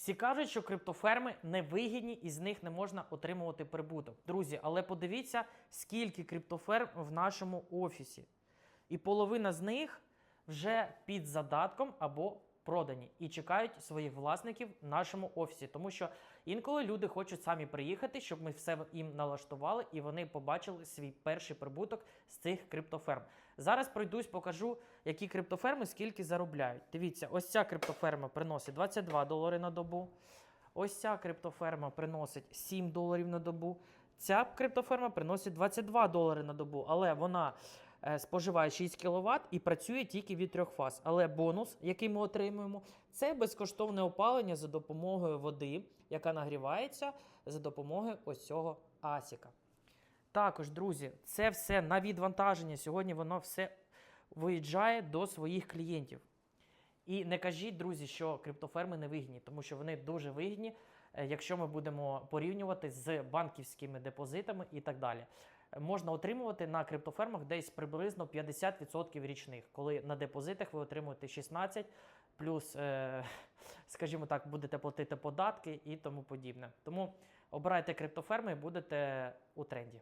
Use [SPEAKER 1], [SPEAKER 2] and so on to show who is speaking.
[SPEAKER 1] Всі кажуть, що криптоферми невигідні і з них не можна отримувати прибуток. Друзі, але подивіться, скільки криптоферм в нашому офісі. І половина з них вже під задатком або продані і чекають своїх власників в нашому офісі. Тому що інколи люди хочуть самі приїхати, щоб ми все їм налаштували і вони побачили свій перший прибуток з цих криптоферм. Зараз пройдусь, покажу, які криптоферми скільки заробляють. Дивіться, ось ця криптоферма приносить 22 долари на добу. Ось ця криптоферма приносить 7 доларів на добу. Ця криптоферма приносить 22 долари на добу, але вона споживає 6 кВт і працює тільки від трьох фаз. Але бонус, який ми отримуємо, це безкоштовне опалення за допомогою води, яка нагрівається за допомогою ось цього асіка. Також, друзі, це все на відвантаження. Сьогодні воно все виїжджає до своїх клієнтів. І не кажіть, друзі, що криптоферми не вигідні, тому що вони дуже вигідні, е, якщо ми будемо порівнювати з банківськими депозитами і так далі. Можна отримувати на криптофермах десь приблизно 50% річних, коли на депозитах ви отримуєте 16, плюс, е, скажімо так, будете платити податки і тому подібне. Тому обирайте криптоферми і будете у тренді.